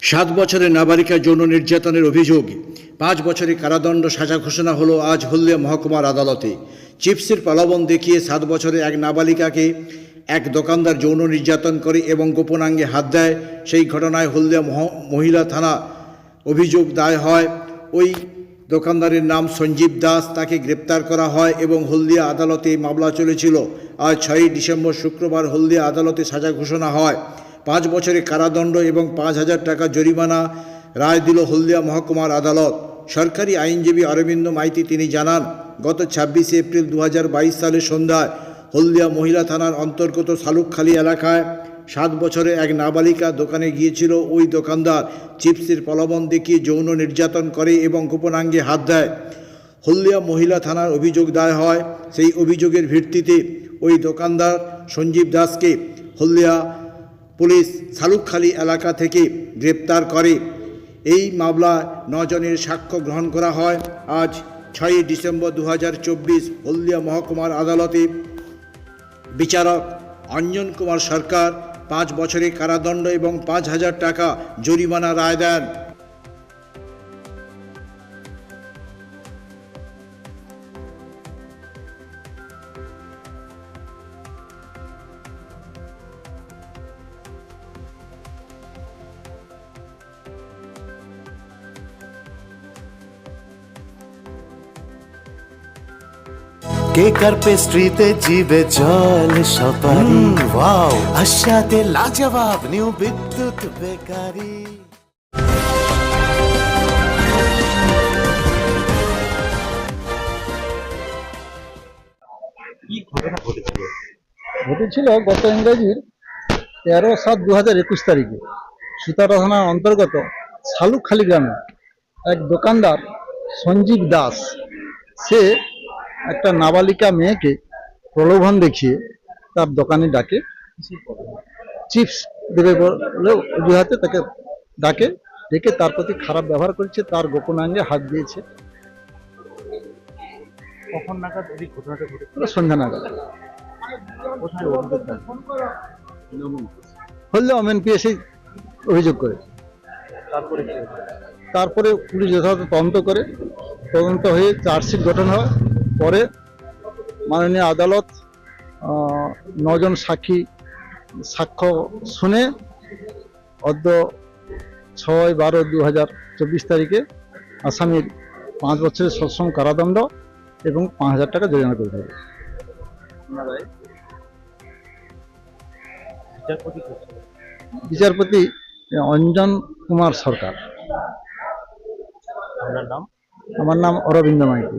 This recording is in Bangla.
সাত বছরের নাবালিকা যৌন নির্যাতনের অভিযোগ। পাঁচ বছরের কারাদণ্ড সাজা ঘোষণা হলো আজ হলদিয়া মহকুমার আদালতে। চিপসের প্রলোভন দেখিয়ে সাত বছরের এক নাবালিকাকে এক দোকানদার যৌন নির্যাতন করে এবং গোপনাঙ্গে হাত দেয়। সেই ঘটনায় হলদিয়া মহ- মহিলা থানা অভিযোগ দায় হয়। ওই দোকানদারের নাম সঞ্জীব দাস, তাকে গ্রেপ্তার করা হয় এবং হলদিয়া আদালতে মামলা চলেছিল। আজ ছয়ই ডিসেম্বর শুক্রবার হলদিয়া আদালতে সাজা ঘোষণা হয়। পাঁচ বছরের কারাদণ্ড এবং পাঁচ হাজার টাকা জরিমানা রায় দিল হলদিয়া মহকুমার আদালত। সরকারি আইনজীবী অরবিন্দ মাইতি তিনি জানান, গত ছাব্বিশে এপ্রিল দু সালের সন্ধ্যায় হলদিয়া মহিলা থানার অন্তর্গত শালুকখালী এলাকায় সাত বছরে এক নাবালিকা দোকানে গিয়েছিল। ওই দোকানদার চিপসের প্রলোভন দেখিয়ে যৌন নির্যাতন করে এবং গোপনাঙ্গে হাত দেয়। হলদিয়া মহিলা থানার অভিযোগ দায় হয়, সেই অভিযোগের ভিত্তিতে ওই দোকানদার সঞ্জীব দাসকে হলদিয়া পুলিশ শালুকখালী এলাকা থেকে গ্রেপ্তার করে। এই মামলায় নজনের সাক্ষ্য গ্রহণ করা হয় আজ ছয়ই ডিসেম্বর দু হাজার চব্বিশ হলদিয়া মহকুমার আদালতে। বিচারক অঞ্জন কুমার সরকার পাঁচ বছরে কারাদণ্ড এবং পাঁচ হাজার টাকা জরিমানা রায় দেন। কেকার পেস্ট্রিতে জিবে জল সপারি ওয়াও। আশাতে লাজবাব নিউ বিদ্যুৎ বেকারি। ঘটেছিল গত ইংরেজির তেরো সাত দু হাজার একুশ তারিখে। সুতারা থানার অন্তর্গত শালুকখালি গ্রামে এক দোকানদার সঞ্জীব দাস। সে একটা নাবালিকা মেয়েকে প্রলোভন দেখিয়ে তার দোকানে ডাকে। চিপস দেবে বলে অজুহাতে তাকে ডাকে ডেকে তার প্রতি খারাপ ব্যবহার করেছে তার গোপনাঙ্গে হাত দিয়েছে। কখন নাগাদ এই ঘটনাটা ঘটেছে? সন্ধ্যা নাগাদ? হলে অমেন পিএসি অভিযোগ করে। তারপরে তারপরে পুলিশ যথাযথ তদন্ত করে তদন্ত হয়ে চার্জশিট গঠন হয়। পরে মাননীয় আদালত নজন সাক্ষী সাক্ষ্য শুনে অদ্য ছয় বারো দু হাজার চব্বিশ তারিখে আসামির পাঁচ বছরের সশ্রম কারাদণ্ড এবং পাঁচ হাজার টাকা জরিমানা করে থাকে বিচারপতি অঞ্জন কুমার সরকার। আমার নাম অরবিন্দ মাইতি।